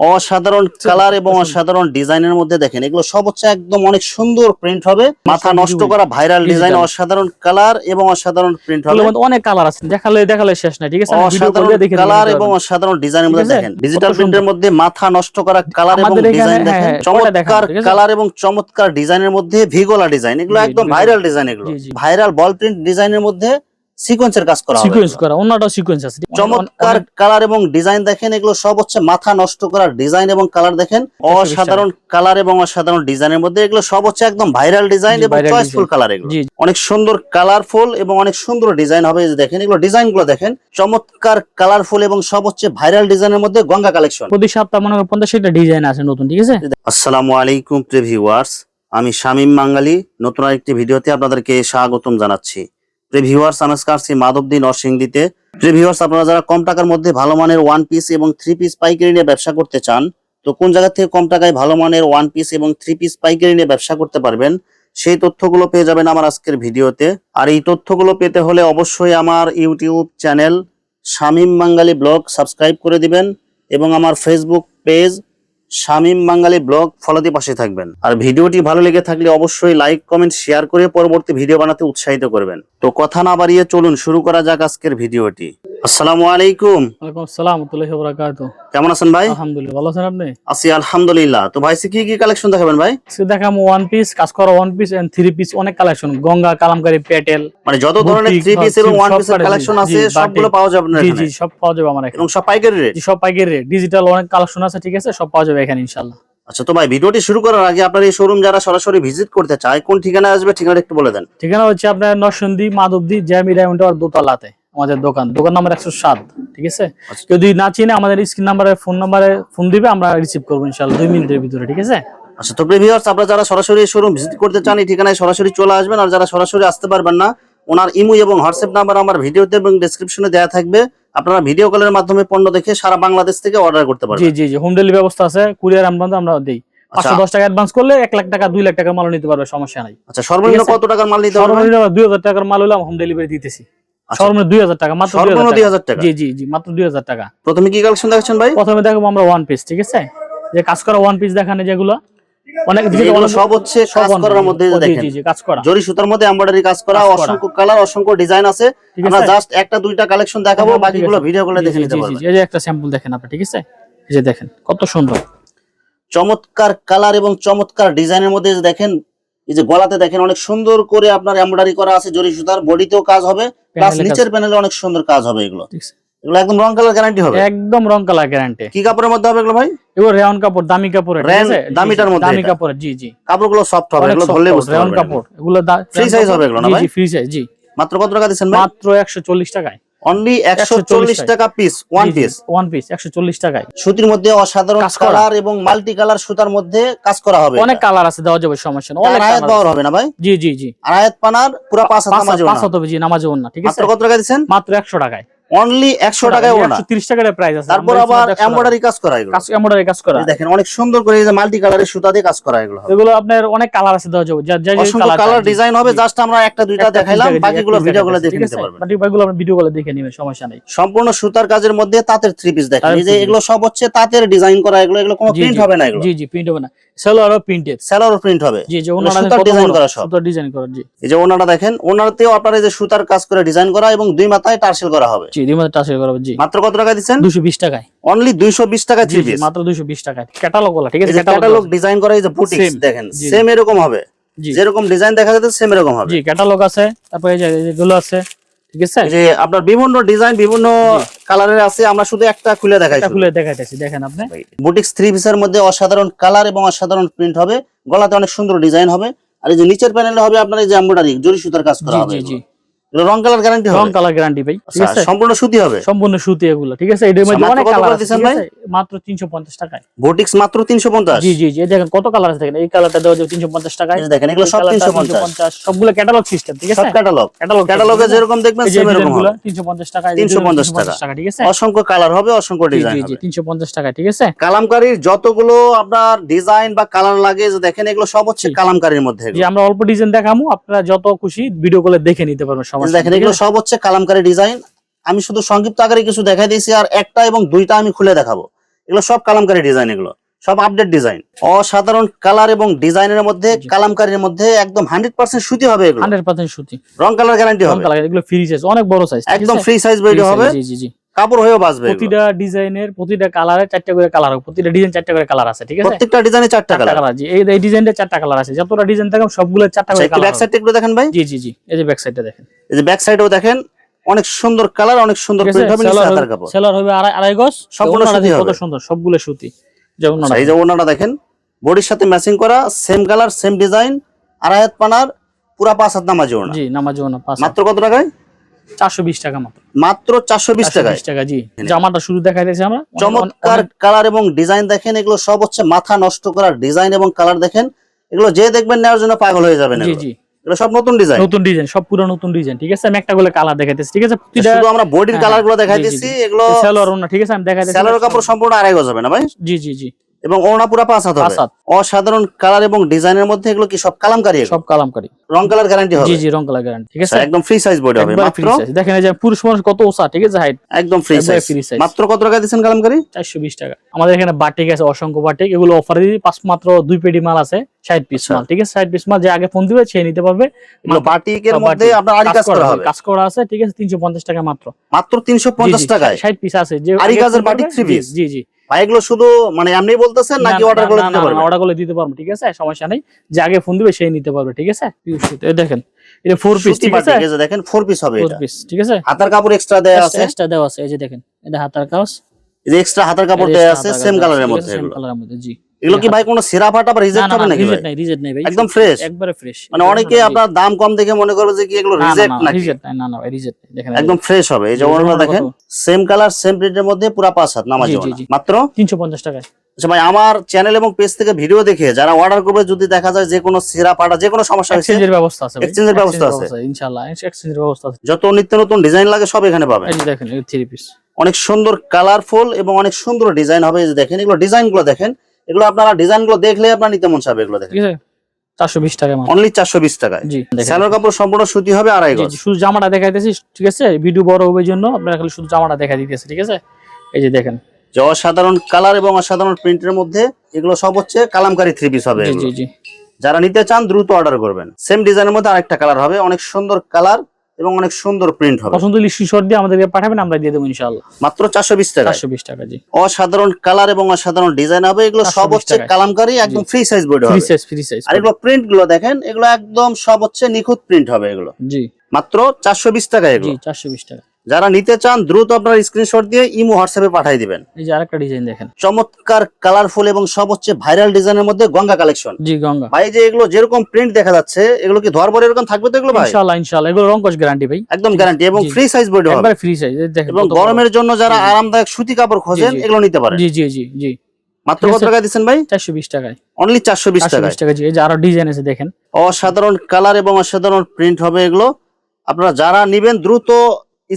অসাধারণ কালার এবং অসাধারণ ডিজাইনের মধ্যে দেখেন এগুলো সব হচ্ছে একদম অনেক সুন্দর প্রিন্ট হবে। মাথা নষ্ট করা ভাইরাল ডিজাইন অসাধারণ কালার এবং অসাধারণ প্রিন্ট হবে। অনেক কালার আছে দেখালে দেখালে শেষ নাই ঠিক আছে? অসাধারণ কালার এবং। অসাধারণ ডিজাইনের মধ্যে দেখেন ডিজিটাল প্রিন্টের মধ্যে মাথা নষ্ট করা কালার এবং ডিজাইন হ্যাঁ, দেখেন হ্যাঁ, চমৎকার কালার এবং চমৎকার ডিজাইনের মধ্যে ভিগোলা ডিজাইন এগুলো একদম ভাইরাল ডিজাইন এগুলো। ভাইরাল বল প্রিন্ট ডিজাইনের মধ্যে সিকোয়েন্সের কাজ করা সিকোয়েন্স করা অন্যটাও সিকোয়েন্স আছে। চমৎকার কালার এবং ডিজাইন দেখেন এগুলো সব হচ্ছে মাথা নষ্ট করার ডিজাইন এবং কালার দেখেন। অসাধারণ কালার এবং অসাধারণ ডিজাইনের মধ্যে এগুলো সব হচ্ছে একদম ভাইরাল ডিজাইন এবং চয়েসফুল কালার এগুলো। অনেক সুন্দর কালারফুল এবং অনেক সুন্দর ডিজাইন হবে দেখেন এগুলো ডিজাইনগুলো দেখেন। চমৎকার কালারফুল এবং সব হচ্ছে ভাইরাল ডিজাইনের মধ্যে গঙ্গা কালেকশন প্রতি সপ্তাহ মনে হয় পঞ্চাশ ডিজাইন আছে নতুন ঠিক আছে? আসসালামু আলাইকুম প্রিভিউয়ার্স আমি শামীম মাঙ্গালি। নতুন আরেকটি ভিডিওতে আপনাদেরকে স্বাগতম জানাচ্ছি। প্রিভিউয়ার্স আমি আসছি মাধবদী নরসিংদীতে প্রিভিউয়ার্স আপনারা যারা কম টাকার মধ্যে ভালো মানের ওয়ান পিস এবং থ্রি পিস পাইকারি নিয়ে ব্যবসা করতে চান, তো কোন জায়গা থেকে কম টাকায় ভালো মানের ওয়ান পিস এবং থ্রি পিস পাইকারি নিয়ে ব্যবসা করতে পারবেন, সেই তথ্যগুলো পেয়ে যাবেন আমার আজকের ভিডিওতে। আর এই তথ্যগুলো পেতে হলে অবশ্যই আমার YouTube channel Shamim Bangali blog subscribe করে দিবেন এবং আমার Facebook page Shamim Bangali blog ফলোতে পাশে থাকবেন। আর ভিডিওটি ভালো লেগে থাকলে অবশ্যই লাইক, কমেন্ট, শেয়ার করে পরবর্তী ভিডিও বানাতে উৎসাহিত করবেন। তো কথা না বাড়িয়ে চলুন, শুরু করা যাক আজকের ভিডিওটি। আসসালামু আলাইকুম। ওয়ালাইকুম আসসালাম আতুল্লাহি বারাকাতু কেমন আছেন ভাই? আলহামদুলিল্লাহ ভালো আছেন আপনি? আছি আলহামদুলিল্লাহ। তো ভাই কি কি কালেকশন দেখাবেন ভাই? আজকে দেখাম ওয়ান পিস কাজ করা one piece and three piece অনেক কালেকশন গঙ্গা কালামকারী পেটেল মানে যত ধরনের থ্রি পিস এবং সব ওয়ান পারে, কালেকশন আছে সবগুলো পাওয়া যাবে না জি জি সব পাওয়া যাবে আমার এখানে। এবং সব পাইকারি রেট সব পাইকারি রেট ডিজিটাল অনেক কালেকশন আছে ঠিক আছে সব পাওয়া যাবে এখানে ইনশাআল্লাহ। আচ্ছা তো ভাই ভিডিওটি শুরু করার আগে আপনার এই শোরুম যারা সরাসরি ভিজিট করতে চায় কোন ঠিকানায় আসবে ঠিকানা একটু বলে দেন। ঠিকানা হচ্ছে আপনার নরসিংদী মাধবদী জ্যামি ডায়মন্ড টাওয়ার দোতলাতে। আমাদের দোকান। দোকান নাম্বার একশো সাত ঠিক আছে? আচ্ছা। যদি না চিনে আমাদের স্ক্রিন নাম্বারে ফোন নাম্বারে ফোন দিবে আমরা রিসিভ করব ইনশাআল্লাহ দুই মিনিটের ভিতরে ঠিক আছে? আচ্ছা তো প্রিভিউয়ার্স আপনারা যারা সরাসরি শোরুম ভিজিট করতে চান এই ঠিকানায় সরাসরি চলে আসবেন। আর যারা সরাসরি আসতে পারবেন না ওনার ইমো এবং হোয়াটসঅ্যাপ নাম্বার আমার ভিডিওতে এবং ডেসক্রিপশনে দেওয়া থাকবে। আপনারা ভিডিও কলের মাধ্যমে পণ্য দেখে সারা বাংলাদেশ থেকে অর্ডার করতে জি পারবেন। জি জি হোম ডেলিভারি ব্যবস্থা আছে কুরিয়ার আমরা আমরা দিই। আচ্ছা। পাঁচশো দশ টাকা অ্যাডভান্স করলে এক লাখ টাকা দুই লাখ টাকার মাল নিতে পারবে সমস্যা নাই। আচ্ছা সর্বনিম্ন কত টাকার মাল নিতে সর্বনিম্ন দুই হাজার টাকার মাল হলে হোম ডেলিভারি দিতেছি। সর্বনিম্ন দুই হাজার টাকা মাত্র সর্বনিম্ন 2000 2000 টাকা? জি জি জি মাত্র দুই হাজার টাকা। প্রথমে কি কালেকশন দেখাচ্ছেন ভাই? প্রথমে দেখব আমরা ওয়ান পিস ঠিক আছে? যে কাজ করা ওয়ান পিস দেখানে যেগুলো অনেক সব হচ্ছে কাজ করার মধ্যে দেখেন। জি জি কাজ করা। জরি সুতার মধ্যে এমব্রয়ডারি কাজ করা অসংখ্য কালার অসংখ্য ডিজাইন আছে। আমরা জাস্ট একটা দুইটা কালেকশন দেখাবো বাকিগুলো ভিডিও দেখে নিতে জি, জি, পারবেন এই যে একটা স্যাম্পল দেখেন আপনি ঠিক আছে? এই যে দেখেন কত সুন্দর। চমৎকার কালার এবং চমৎকার ডিজাইনের মধ্যে দেখেন এই যে গলাতে দেখেন অনেক সুন্দর করে আপনার এমব্রয়ডারি করা আছে জরি সুতার বডিতেও কাজ হবে প্লাস নিচের প্যানেলে অনেক সুন্দর কাজ হবে এগুলো। এগুলো একদম রং কালার গ্যারান্টি হবে? একদম রং কালার গ্যারান্টি কি কাপড়ের মধ্যে হবে এগুলো ভাই? এগুলো রেয়ন কাপড় দামি আছে? দামিটার মধ্যে দামি কাপড় জি জি। কাপড়গুলো সফট হবে এগুলো ধরলে কাপড়, বুঝতে রেয়ন কাপড়। এগুলো size কাপড়। হবে এগুলো না ভাই? জি ফ্রি সাইজ জি। মাত্র কত টাকা দিচ্ছেন মাত্র একশো চল্লিশ টাকায়। অনলি একশো চল্লিশ 140 টাকা। Piece one piece one piece একশো চল্লিশ টাকায়। সুতির মধ্যে অসাধারণ কালার এবং মাল্টি কালার সুতার মধ্যে কাজ করা হবে অনেক কালার আছে দেওয়া যাবে সমস্যা নেই। অনেক আড়াইয়াত পাওয়ার হবে না ভাই? জি জি জি। আয়াত পানার পুরো পাঁচ হাত নামাজ পাঁচ হতে হবে জি নামাজ না ঠিক আছে? মাত্র কত টাকা দিচ্ছেন? মাত্র একশো টাকায়। অনলি একশো টাকায় ওনা টাকার প্রাইস আছে। তারপর আবার এমব্রয়ডারি কাজ করা এগুলো। কাজ এমব্রয়ডারি কাজ করা। দেখেন অনেক সুন্দর করে এই যে মাল্টি কালারের সুতা দিয়ে কাজ করা এগুলো এগুলো আপনার অনেক কালার আছে দেওয়া যাবে। যা- যা কালার ডিজাইন হবে জাস্ট আমরা একটা দুইটা দেখাইলাম বাকিগুলো দেখে নিতে পারবেন। বাকি বাকিগুলো আপনি দেখে নেবেন সমস্যা নেই। সম্পূর্ণ সুতার কাজের মধ্যে তাঁতের থ্রি পিস দেখেন। এই যে এগুলো সব হচ্ছে তাঁতের ডিজাইন করা এগুলো এগুলো কোনো প্রিন্ট হবে না এগুলো। জি জি প্রিন্ট হবে না। প্রিন্টেড প্রিন্ট হবে। জি যে ওনারা সুতার ডিজাইন করা সব। সুতার ডিজাইন করা জি। এই যে ওনারা দেখেন ওনারতেও আপনার যে সুতার কাজ করে ডিজাইন করা এবং দুই মাথায় টার্সেল করা হবে। জি দুই মাত্র করা জি। মাত্র কত টাকা দিচ্ছেন? দুশো বিশ টাকায়। অনলি দুইশো বিশ টাকা থ্রি পিস মাত্র দুশো বিশ টাকায়। ক্যাটালগ ঠিক আছে? ক্যাটালগ ডিজাইন করা এই যে বুটিক্স দেখেন সেম এরকম হবে। যেরকম ডিজাইন দেখা যাচ্ছে সেম এরকম হবে। জি ক্যাটালগ আছে তারপরে এই যে এগুলো আছে ঠিক আছে? যে আপনার বিভিন্ন ডিজাইন বিভিন্ন কালারের আছে আমরা শুধু একটা খুলে দেখাই খুলে দেখাইতেছি দেখেন আপনি। বুটিক্স থ্রি পিসের মধ্যে অসাধারণ কালার এবং অসাধারণ প্রিন্ট হবে। গলাতে অনেক সুন্দর ডিজাইন হবে। আর এই যে নিচের প্যানেলে হবে আপনার এই যে এমব্রয়ডারি জরি সুতার কাজ করা হবে জি জি। রং কালার গ্যারান্টি রং হবে কালার গ্যারান্টি ভাই ঠিক আচ্ছা, আছে? সম্পূর্ণ সুতি হবে? সম্পূর্ণ সুতি এগুলো ঠিক আছে? এটার মধ্যে অনেক কালার আছে দিছেন ঠিক ভাই? আছে? মাত্র 350 টাকায়। বুটিক্স মাত্র তিনশো পঞ্চাশ? জি জি জি দেখেন কত কালার আছে দেখেন এই কালারটা দেওয়া যাবে 350 টাকায়। দেখেন, এগুলো সব 350 350 সবগুলো ক্যাটালগ সিস্টেম ঠিক আছে? সব ক্যাটালগ ক্যাটালগ ক্যাটালগে যেরকম দেখবেন সেম এরকম হবে। 350 টাকায় 350 টাকা। ঠিক আছে? অসংখ্য কালার হবে অসংখ্য ডিজাইন হবে। জি 350 টাকা ঠিক আছে? কালামকারীর যতগুলো আপনার ডিজাইন বা কালার লাগে দেখেন এগুলো সব হচ্ছে কালামকারীর মধ্যে আমরা অল্প ডিজাইন দেখামু আপনারা যত খুশি ভিডিও কলে দেখে নিতে পারবেন দেখেন এগুলো সব হচ্ছে কালামকারী ডিজাইন। আমি শুধু সংক্ষিপ্ত আকারে কিছু দেখাই দিয়েছি আর একটা এবং দুইটা আমি খুলে দেখাবো। এগুলো সব কালামকারী ডিজাইন এগুলো সব আপডেট ডিজাইন। অসাধারণ কালার এবং ডিজাইনের মধ্যে কালামকারীর মধ্যে একদম হান্ড্রেড পার্সেন্ট সুতি হবে এগুলো। হান্ড্রেড পার্সেন্ট সুতি। রং কালার গ্যারান্টি হবে। এগুলো ফ্রি সাইজ অনেক বড় সাইজ একদম ফ্রি সাইজ বেডি হবে। জি জি জি। কাপড় হয়েও বাঁচবে প্রতিটা ডিজাইনের প্রতিটা কালারে চারটা করে কালার প্রতিটা ডিজাইন চারটা করে কালার আছে ঠিক আছে? প্রত্যেকটা ডিজাইনে চারটা কালার। জি এই ডিজাইনটা চারটা কালার আছে। যতটা ডিজাইন থাকে সবগুলো চারটা আচ্ছা করে একটু কালার ব্যাক সাইডটা একটু দেখেন ভাই। জি জি জি। এই যে ব্যাক সাইডটা দেখেন। এই যে ব্যাক সাইডেও দেখেন অনেক সুন্দর কালার অনেক সুন্দর প্রিন্ট হবে নিচে সেলার কাপড়। সেলার হবে আড়াই আড়াই গজ। ওড়নাটা সুতি কত সুন্দর সবগুলো সুতি। যেমন আচ্ছা, এই যে ওনাটা দেখেন বডির সাথে ম্যাচিং করা সেম কালার সেম ডিজাইন আড়াই হাত পানার পুরা পাঁচ হাত নামাজি ওনা জি নামাজ না পাঁচ মাত্র কত টাকায়? চারশো বিশ টাকা মাত্র। মাত্র চারশো বিশ 420 টাকা জি। জামাটা শুরু দেখা আমরা। চমৎকার কালার এবং ডিজাইন দেখেন এগুলো সব হচ্ছে মাথা নষ্ট করার ডিজাইন এবং কালার দেখেন। এগুলো যে দেখবেন নেওয়ার জন্য পাগল হয়ে যাবেন জি জি। এগুলো সব নতুন ডিজাইন। নতুন ডিজাইন সব পুরো নতুন ডিজাইন ঠিক আছে? আমি একটা করে কালার দেখাইতেছি ঠিক আছে? শুধু আমরা বডির কালারগুলো জি, দেখাই জি, দিচ্ছি জি। এগুলো সেলোয়ার ওড়না ঠিক আছে? আমি দেখাইতেছি কাপড় সম্পূর্ণ আড়াই গজ হবে না ভাই? জি জি জি। এবং ওড়না পুরা পাঁচ হাত হবে। অসাধারণ কালার এবং ডিজাইনের মধ্যে এগুলো কি সব কালামকারী? সব কালামকারী। রং কালার গ্যারান্টি হবে। জি জি রং কালার গ্যারান্টি ঠিক আছে? আচ্ছা, একদম ফ্রি সাইজ বডি হবে। মাত্র দেখেন এই যে পুরুষ মানুষ কত ওসা ঠিক আছে হাইট একদম ফ্রি সাইজ। মাত্র কত টাকা দিচ্ছেন কালামকারী? চারশো বিশ টাকা। আমাদের এখানে বাটিক আছে অসংখ্য বাটিক। এগুলো অফারে দিই। পাঁচ মাত্র দুই পেডি মাল আছে ষাট পিস আচ্ছা। মাল ঠিক আছে? ষাট পিস মাল যে আগে ফোন দিবে সে নিতে পারবে। এগুলো বাটিকের মধ্যে আপনার আরি কাজ করা হবে। কাজ করা আছে ঠিক আছে? তিনশো পঞ্চাশ টাকা মাত্র। মাত্র তিনশো পঞ্চাশ টাকায়? ষাট পিস আছে। যে আরি কাজের বাটিক three piece? জি জি। ভাই এগুলো শুধু মানে এমনি বলতেছেন নাকি অর্ডার করে দিতে পারবেন অর্ডার করে দিতে পারব ঠিক আছে? সমস্যা নেই। যে আগে ফোন দিবে সেই নিতে পারবে ঠিক আছে? দেখেন এটা ফোর পিস ঠিক আছে? এই যে দেখেন ফোর পিস হবে ফোর এটা। পিস ঠিক আছে? হাতার কাপড় এক্সট্রা দেয়া আছে। এক্সট্রা দেওয়া আছে এই যে দেখেন এটা হাতার কাপড় এই যে এক্সট্রা হাতার কাপড় দেয়া আছে সেম কালারের মধ্যে সেম কালারের মধ্যে জি। এগুলো কি ভাই কোনো সেরা ফাটা বা রিজেক্ট হবে নাকি রিজেক্ট নাই রিজেক্ট নাই ভাই। একদম fresh? একবারে ফ্রেশ মানে অনেকে আপনার দাম কম দেখে মনে করবে যে কি এগুলো রিজেক্ট নাকি? রিজেক্ট না না ভাই রিজেক্ট দেখেন একদম ফ্রেশ হবে। এই যে ওনারা দেখেন সেম কালার সেম প্রিন্টের মধ্যে পুরা পাঁচ হাত নামাজি মাত্র? তিনশো পঞ্চাশ টাকায়। আচ্ছা ভাই আমার চ্যানেল এবং পেজ থেকে ভিডিও দেখে যারা অর্ডার করবে যদি দেখা যায় যে কোনো সেরা পাটা যে কোনো সমস্যা হয়েছে এক্সচেঞ্জের ব্যবস্থা আছে এর ব্যবস্থা আছে। ইনশাআল্লাহ এক্সচেঞ্জের ব্যবস্থা আছে। যত নিত্য নতুন ডিজাইন লাগে সব এখানে পাবেন। এই দেখেন এই থ্রি পিস অনেক সুন্দর কালারফুল এবং অনেক সুন্দর ডিজাইন হবে। এই যে দেখেন এগুলো ডিজাইনগুলো দেখেন। এগুলো আপনারা ডিজাইনগুলো দেখলে আপনার নিতে মন চাবে এগুলো দেখেন ঠিক আছে? টাকা অনলি টাকায় জি কাপড় সম্পূর্ণ সুতি হবে আড়াই জি, গজ। শুধু জামাটা দেখাইতেছি ঠিক আছে? ভিডিও বড় হবে জন্য আপনারা খালি শুধু জামাটা দেখা দিতেছে ঠিক আছে? এই যে দেখেন। যে অসাধারণ কালার এবং অসাধারণ প্রিন্টের মধ্যে এগুলো সব হচ্ছে কালামকারী থ্রি পিস হবে জি জি যারা নিতে চান দ্রুত অর্ডার করবেন। সেম ডিজাইনের মধ্যে আরেকটা কালার হবে। অনেক সুন্দর কালার এবং অনেক সুন্দর প্রিন্ট হবে। পছন্দ হলে স্ক্রিনশট দিয়ে আমাদেরকে পাঠাবেন আমরা দিয়ে দেবো ইনশাআল্লাহ। মাত্র চারশো বিশ টাকা চারশো বিশ টাকা জি। অসাধারণ কালার এবং অসাধারণ ডিজাইন হবে এগুলো সব হচ্ছে। কালামকারী একদম free size body free size free size আর এগুলো প্রিন্টগুলো দেখেন এগুলো একদম সব হচ্ছে নিখুঁত প্রিন্ট হবে এগুলো। জি। মাত্র চারশো বিশ টাকা এগুলো। জি 420 টাকা। যারা নিতে চান দ্রুত আপনার স্ক্রিনশট দিয়ে ইমো হোয়াটসঅ্যাপে পাঠিয়ে দিবেন। এই যে আরেকটা ডিজাইন দেখেন। চমৎকার কালারফুল এবং সব হচ্ছে ভাইরাল ডিজাইনের মধ্যে গঙ্গা কালেকশন জি গঙ্গা। ভাই যে এগুলো যেরকম প্রিন্ট দেখা যাচ্ছে এগুলো কি ধর পরে এরকম থাকবে তো এগুলো ভাই? ইনশাআল্লাহ ইনশাআল্লাহ। এগুলো রংকশ গ্যারান্টি ভাই। একদম গ্যারান্টি এবং। ফ্রি সাইজ বডি হবে। একবারে ফ্রি সাইজ দেখেন এবং গরমের জন্য যারা। আরামদায়ক সুতি কাপড় খোঁজেন। এগুলো নিতে পারেন। জি জি জি জি। মাত্র কত টাকা দিচ্ছেন ভাই? চারশো বিশ টাকায়। অনলি চারশো বিশ চারশো টাকায়। বিশ টাকা জি। এই যে আরও ডিজাইন আছে দেখেন। অসাধারণ কালার এবং অসাধারণ প্রিন্ট হবে এগুলো। আপনারা যারা নিবেন দ্রুত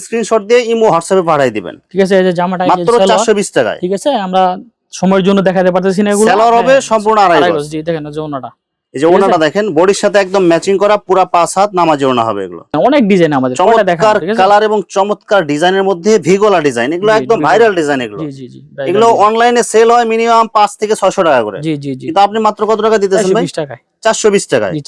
স্ক্রিনশট দিয়ে ইমো হোয়াটসঅ্যাপে পাঠিয়ে দিবেন। ঠিক আছে এই যে জামাটা মাত্র সালোয়ার, চারশো বিশ টাকায়। ঠিক আছে আমরা সময়ের জন্য দেখাতে পারতেছি না এগুলো। সেলার হবে হ্যাঁ, সম্পূর্ণ আড়াই গজ। জি দেখেন যৌনটা এই যে? ওনাটা দেখেন বডির সাথে একদম ম্যাচিং করা পুরা পাঁচ হাত নামাজি ওনা হবে এগুলো। অনেক ডিজাইন আমাদের চমৎকার? কালার এবং চমৎকার ডিজাইনের মধ্যে ভিগোলা ডিজাইন এগুলো একদম ভাইরাল ডিজাইন এগুলো। জি জি এগুলো অনলাইনে সেল হয় মিনিমাম পাঁচ থেকে ছয়শো টাকা করে। জি জি জি। কিন্তু আপনি মাত্র কত টাকা দিতেছেন ভাই? বিশ টাকায়। চারশো বিশ টাকায়। জি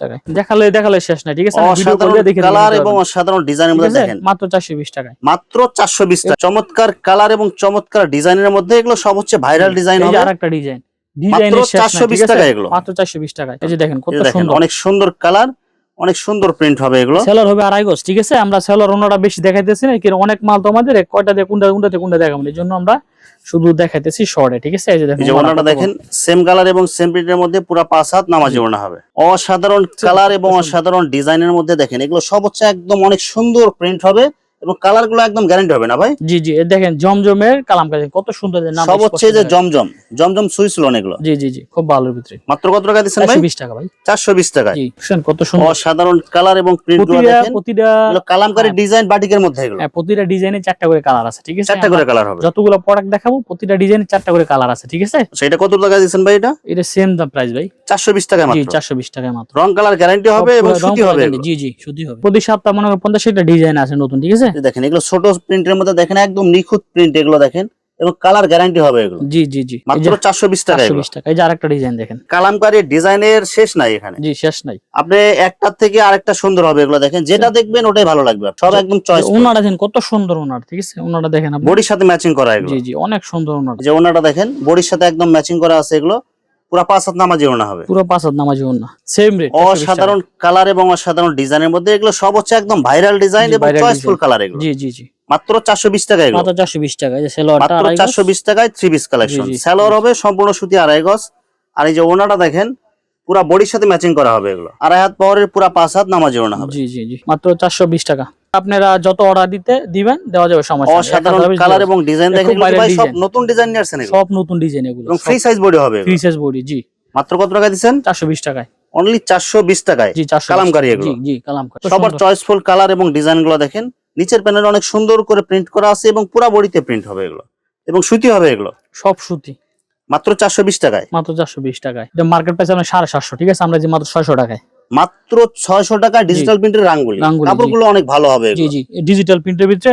টাকায়। দেখালে দেখালে শেষ নাই ঠিক আছে? ভিডিও অসাধারণ দেখে কালার এবং। অসাধারণ ডিজাইনের মধ্যে দেখেন। মাত্র চারশো বিশ টাকায়। মাত্র চারশো বিশ টাকা। চমৎকার কালার এবং চমৎকার ডিজাইনের মধ্যে এগুলো সব হচ্ছে ভাইরাল ডিজাইন হবে। আরেকটা ডিজাইন মাত্র ডিজাইনের শেষ নাই 420 টাকা এগুলো। মাত্র চারশো বিশ টাকায়। এই যে দেখেন কত দেখেন সুন্দর। অনেক সুন্দর কালার অনেক সুন্দর প্রিন্ট হবে এগুলো। সেলার হবে আড়াই গজ ঠিক আছে? আমরা সেলার অন্যটা বেশি দেখাইতেছি না কিন্তু অনেক মাল তো আমাদের কয়টা দিয়ে কোনটা কোনটাতে কোনটা দেখাবো এই জন্য আমরা শুধু দেখাইতেছি শর্টে ঠিক আছে? এই যে দেখেন এই যে ওনাটা ওনাটা দেখেন সেম কালার এবং সেম প্রিন্টের মধ্যে পুরো পাঁচ হাত নামাজি ওনা হবে। অসাধারণ কালার এবং সুন্দর। অসাধারণ ডিজাইনের মধ্যে দেখেন এগুলো সব হচ্ছে একদম অনেক সুন্দর প্রিন্ট হবে। এবং কালারগুলো একদম গ্যারান্টি হবে না ভাই? জি জি দেখেন জমজমের কালাম কাজ কত সুন্দর নাম সব হচ্ছে যে জমজম জমজম সুইস লোন এগুলো। জি জি জি খুব ভালোর ভিতরে মাত্র কত টাকা দিচ্ছেন ভাই? বিশ টাকা ভাই। চারশো বিশ টাকায়। জি শুনেন কত সুন্দর। অসাধারণ কালার এবং প্রিন্টগুলো প্রতিটা দেখেন। প্রতিটা এগুলো কালামকারী হ্যাঁ। ডিজাইন বাটিকের মধ্যে এগুলো। হ্যাঁ, প্রতিটা ডিজাইনে চারটা করে কালার আছে ঠিক আছে? চারটা করে কালার হবে। যতগুলো প্রোডাক্ট দেখাবো প্রতিটা ডিজাইনে চারটা করে কালার আছে ঠিক আছে? সেটা কত টাকা দিচ্ছেন ভাই এটা? এটা সেম দাম প্রাইস ভাই। চারশো বিশ টাকা জি মাত্র। চারশো বিশ টাকায় মাত্র। রং কালার গ্যারান্টি হবে এবং সুতি হবে জি জি সুতি হবে। প্রতি সপ্তাহ মনে করেন পঞ্চাশ ডিজাইন আছে নতুন ঠিক আছে? দেখেন। এগুলো ছোট প্রিন্টের মধ্যে দেখেন একদম নিখুঁত প্রিন্ট এগুলো দেখেন। এবং কালার গ্যারান্টি হবে এগুলো। জি জি জি। মাত্র চারশো বিশ টাকা বিশ টাকা। এই যে আরেকটা ডিজাইন দেখেন। কালামকারী ডিজাইনের শেষ নাই এখানে। জি শেষ নাই। আপনি একটার থেকে আরেকটা সুন্দর হবে এগুলো দেখেন। যেটা দেখবেন ওটাই ভালো লাগবে। সব একদম চয়েস ওনাটা দেখেন কত সুন্দর ওনার ঠিক আছে? ওনাটা দেখেন বডির সাথে ম্যাচিং করা এগুলো। জি জি অনেক সুন্দর এই যে ওনাটা দেখেন বডির সাথে একদম ম্যাচিং করা আছে এগুলো। পুরো পাঁচ হাত নামাজি ওনা হবে। পুরো পাঁচ হাত নামাজি ওনা সেম রেট অসাধারণ কালার এবং অসাধারণ ডিজাইনের মধ্যে এগুলো সব হচ্ছে একদম ভাইরাল ডিজাইন এবং চয়েসফুল কালার এগুলো। জি জি জি। মাত্র চারশো বিশ টাকা এগুলো। মাত্র চারশো বিশ টাকা এই যে সেলোয়ারটা মাত্র আড়াই গজ। চারশো বিশ টাকায় থ্রি পিস কালেকশন জি। হবে সম্পূর্ণ সুতি আড়াই গজ। আর এই যে ওনাটা দেখেন পুরা বডির সাথে ম্যাচিং করা হবে এগুলো। আড়াই হাত পাওয়ারের পুরা পাঁচ হাত নামাজি ওনা হবে। জি জি জি। মাত্র চারশো বিশ টাকা। আপনারা যত অর্ডার দিতে দিবেন দেওয়া যাবে সমস্যা। অসাধারণ কালার এবং ডিজাইন দেখেন ভাই সব নতুন ডিজাইন নিয়ে আসছেন সব নতুন ডিজাইন এগুলো এবং ফ্রি সাইজ বডি হবে ফ্রি সাইজ বডি জি। মাত্র কত টাকা চারশো বিশ টাকায়। অনলি চারশো বিশ টাকায়। জি কালামকারী এগুলো। জি জি কালামকারী। সবার চয়েসফুল কালার এবং ডিজাইনগুলো দেখেন। নিচের প্যানেল অনেক সুন্দর করে প্রিন্ট করা আছে এবং পুরা বডিতে প্রিন্ট হবে এগুলো। এবং সুতি হবে এগুলো। সব সুতি। মাত্র চারশো বিশ টাকায়। মাত্র চারশো বিশ টাকায়। এটা মার্কেট প্রাইস আমরা সাড়ে সাতশো ঠিক আছে? আমরা যে মাত্র ছয়শো টাকায়। মাত্র ছয়শো টাকা ডিজিটাল প্রিন্টের রাঙ্গুলি। কাপড়গুলো অনেক ভালো হবে জি জি। ডিজিটাল প্রিন্টের ভিতরে।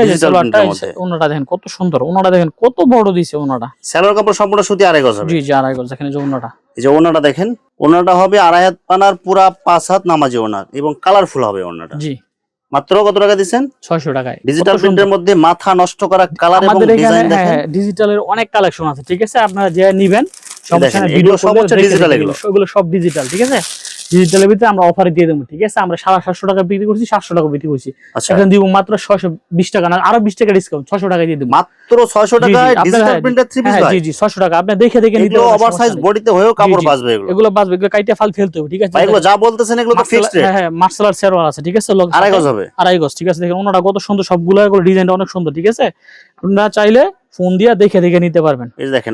ওনাটা দেখেন কত সুন্দর ওনাটা দেখেন কত বড় দিছে ওনাটা। স্যালোয়ার কাপড় সম্পূর্ণ সুতি আড়াই গজ জি জি আড়াই গজ এই যে ওনাটা। এই যে ওনাটা দেখেন ওনাটা হবে আড়াই হাত পানার পুরা পাঁচ হাত নামাজি ওনার এবং কালারফুল হবে ওনাটা। জি। মাত্র কত টাকা দিচ্ছেন ছয়শো টাকায়। ডিজিটাল প্রিন্টের মধ্যে মাথা নষ্ট করা কালার এবং ডিজাইন দেখেন। ডিজিটালের অনেক কালেকশন আছে ঠিক আছে? আপনারা যে নিবেন সমস্যা ভিডিও সব হচ্ছে digital এগুলো। এগুলো সব ডিজিটাল ঠিক আছে? ডিজিটালের ভিতরে আমরা অফারে দিয়ে দেবো ঠিক আছে? আমরা সাড়ে সাতশো টাকা বিক্রি করছি সাতশো টাকা বিক্রি করছি। আচ্ছা। এখন দিব মাত্র ছয়শো বিশ টাকা না আরও বিশ টাকা ডিসকাউন্ট ছশো টাকা দিয়ে দেবো। মাত্র ছয়শো জি, জি, ডিজিটাল হ্যাঁ, হ্যাঁ জি জি ছশো টাকা। আপনি দেখে দেখে নিতে ওভার সাইজ বডিতে হয়েও কাপড় বাঁচবে এগুলো। এগুলো বাঁচবে এগুলো কাইটে ফাল ফেলতে হবে ঠিক আছে? এগুলো যা বলতেছেন এগুলো তো ফিক্সড রেট হ্যাঁ হ্যাঁ মার্শাল আর্ট সেরওয়ার আছে ঠিক আছে? আড়াই গজ হবে। আড়াই গজ ঠিক আছে? দেখেন ওনারা কত সুন্দর সবগুলো এগুলো ডিজাইনটা অনেক সুন্দর ঠিক আছে? আপনারা চাইলে ফোন দিয়ে দেখে দেখে নিতে পারবেন। এই দেখেন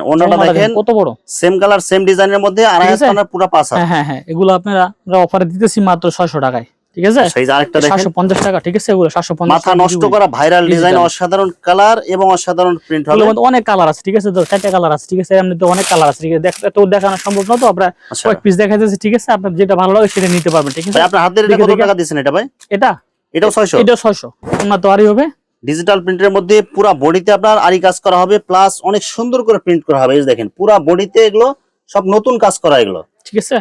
দেখেন কত বড়? সেম কালার সেম ডিজাইনের মধ্যে আড়াই পুরো পাঁচ হ্যাঁ হ্যাঁ হ্যাঁ এগুলো আপনারা আমরা অফারে দিতেছি মাত্র ছয়শো টাকায় ঠিক আছে? সেই আরেকটা দেখেন। সাতশো পঞ্চাশ টাকা ঠিক আছে? এগুলো সাতশো পঞ্চাশ মাথা নষ্ট করা ভাইরাল ডিজাইন অসাধারণ কালার এবং অসাধারণ প্রিন্ট হবে। অনেক কালার আছে ঠিক আছে? তো চারটা কালার আছে ঠিক আছে? এমনি তো অনেক কালার আছে ঠিক আছে? তো দেখানো সম্ভব না তো আপনার আচ্ছা। কয়েক পিস দেখা যাচ্ছে ঠিক আছে? আপনার যেটা ভালো লাগে সেটা নিতে পারবেন ঠিক আছে? আপনার হাতের এটা কত টাকা দিচ্ছেন এটা ভাই? এটা? এটাও ছয়শো? এটা ছয়শো। ওনার তো আরই হবে। ডিজিটাল প্রিন্টের মধ্যে পুরা বডিতে আপনার আরি কাজ করা হবে প্লাস অনেক সুন্দর করে প্রিন্ট করা হবে এই দেখেন পুরা বডিতে এগুলো সব নতুন কাজ করা এগুলো। ঠিক আছে?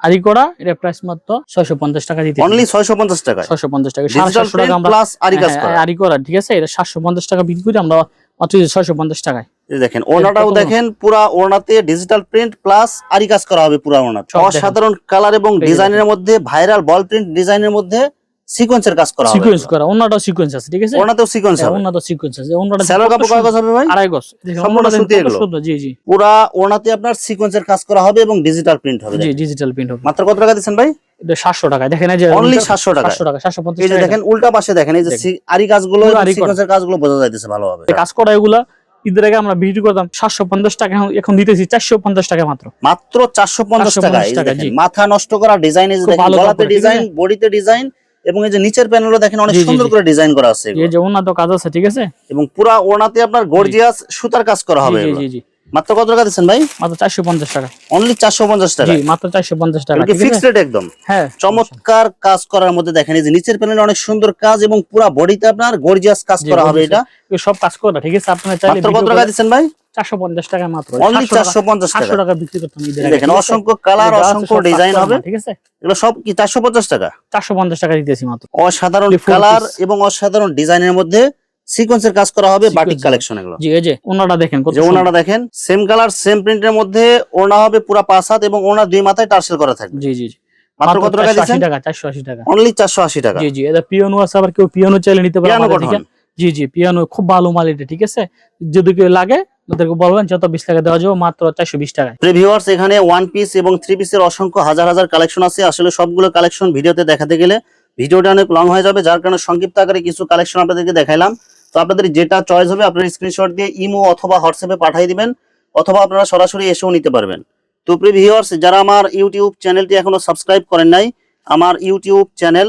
আরি করা এটা প্রাইস মাত্র ছয়শো পঞ্চাশ টাকা দিতে অনলি ছয়শো পঞ্চাশ টাকায় ছয়শো পঞ্চাশ টাকা সাড়ে ডিজিটাল সাতশো টাকা প্রিন্ট আমরা প্লাস আরি কাজ হ্যাঁ, করা। আরি করা ঠিক আছে? এটা সাতশো পঞ্চাশ টাকা বিক্রি করি আমরা মাত্র ছয়শো পঞ্চাশ টাকায়। এই দেখেন বড়? দেখেন পুরা ওনাতে ডিজিটাল প্রিন্ট প্লাস আরি কাজ করা হবে পুরা দেখেন। অসাধারণ কালার এবং ডিজাইনের মধ্যে ভাইরাল বল প্রিন্ট ডিজাইনের মধ্যে সিকোয়েন্সের কাজ করা সিকোয়েন্স করা সিকোয়েন্স আছে ঠিক আছে? ওনাতেও সিকোয়েন্স হবে। অন্যটাও সিকোয়েন্স আছে স্যালোর কাপড় কয় গজ হবে ভাই? আড়াই গজ। সম্পূর্ণ সুতি এগুলো। জি জি। পুরা ওনাতে আপনার সিকোয়েন্সের কাজ করা হবে এবং ডিজিটাল প্রিন্ট হবে। জি ডিজিটাল প্রিন্ট হবে। মাত্র কত টাকা দিচ্ছেন ভাই? এটা সাতশো টাকা। দেখেন এই যে অনলি সাতশো টাকা। সাতশো টাকা সাতশো পঞ্চাশ এই যে দেখেন উল্টা পাশে দেখেন এই যে আরি কাজগুলো। সিকোয়েন্সের কাজগুলো বোঝা যাইতেছে ভালোভাবে। কাজ করা এগুলা ঈদের আগে আমরা বিক্রি করতাম সাতশো পঞ্চাশ টাকা এখন- দিতেছি চারশো পঞ্চাশ টাকা মাত্র। মাত্র চারশো পঞ্চাশ টাকা। মাথা নষ্ট করা ডিজাইন ডিজাইন বডিতে ডিজাইন এবং এই যে নিচের প্যানেলও দেখেন অনেক সুন্দর করে ডিজাইন করা আছে এই যে উন্নত কাজ আছে ঠিক আছে? এবং পুরা ওনাতে আপনার গর্জিয়াস সুতার কাজ করা হবে জি জি জি। মাত্র কত টাকা দিচ্ছেন ভাই? মাত্র চারশো পঞ্চাশ টাকা। অনলি চারশো পঞ্চাশ টাকা। জি মাত্র চারশো পঞ্চাশ টাকা ঠিক ফিক্সড রেট একদম? হ্যাঁ। চমৎকার কাজ করার মধ্যে দেখেন এই যে নিচের প্যানেলে অনেক সুন্দর কাজ এবং পুরা বডিতে আপনার গর্জিয়াস কাজ করা হবে এটা। সব কাজ করা ঠিক আছে? আপনারা চাইলে মাত্র কত টাকা দিচ্ছেন ভাই? চারশো পঞ্চাশ টাকা মাত্র। অনলি চারশো পঞ্চাশ সাতশো টাকা। বিক্রি করতাম ঈদের এই আগে, দেখেন অসংখ্য কালার অসংখ্য ডিজাইন হবে। ঠিক আছে? এগুলো সব কি চারশো পঞ্চাশ টাকা? চারশো পঞ্চাশ টাকা দিতেছি মাত্র। অসাধারণ কালার এবং অসাধারণ ডিজাইনের মধ্যে সিকোয়েন্সের কাজ করা হবে বাটিক কালেকশন এগুলো। জি যে ওনাটা দেখেন যে ওনাটা দেখেন সেম কালার সেম প্রিন্টের মধ্যে ওনা হবে পুরা পাঁচ হাত এবং ওনা দুই মাথায় টার্সেল করা থাকবে। জি জি জি। মাত্র কত টাকা দিচ্ছেন টাকা চারশো আশি টাকা। অনলি চারশো আশি টাকা। জি জি এটা পিয়ানো আছে আবার কেউ পিয়ানো চাইলে নিতে পারে জি জি পিয়ানো খুব ভালো মাল এটা ঠিক আছে? যদি কেউ লাগে ওদেরকে বলবেন যত বিশ টাকা দেওয়া যাবে, মাত্র চারশো বিশ টাকায়। ভিউয়ার্স এখানে ওয়ান পিস এবং থ্রি পিসের অসংখ্য হাজার হাজার কালেকশন আছে। আসলে সবগুলো কালেকশন ভিডিওতে দেখাতে গেলে ভিডিওটা অনেক লং হয়ে যাবে, যার কারণে সংক্ষিপ্ত আকারে কিছু কালেকশন আপনাদেরকে দেখাইলাম। তো আপনাদের যেটা চয়েস হবে, আপনারা স্ক্রিনশট দিয়ে ইমো অথবা হোয়াটসঅ্যাপে পাঠিয়ে দিবেন, অথবা আপনারা সরাসরি এসেও নিতে পারবেন। তো ভিউয়ার্স যারা আমার ইউটিউব চ্যানেলটি এখনও সাবস্ক্রাইব করেন নাই, আমার YouTube channel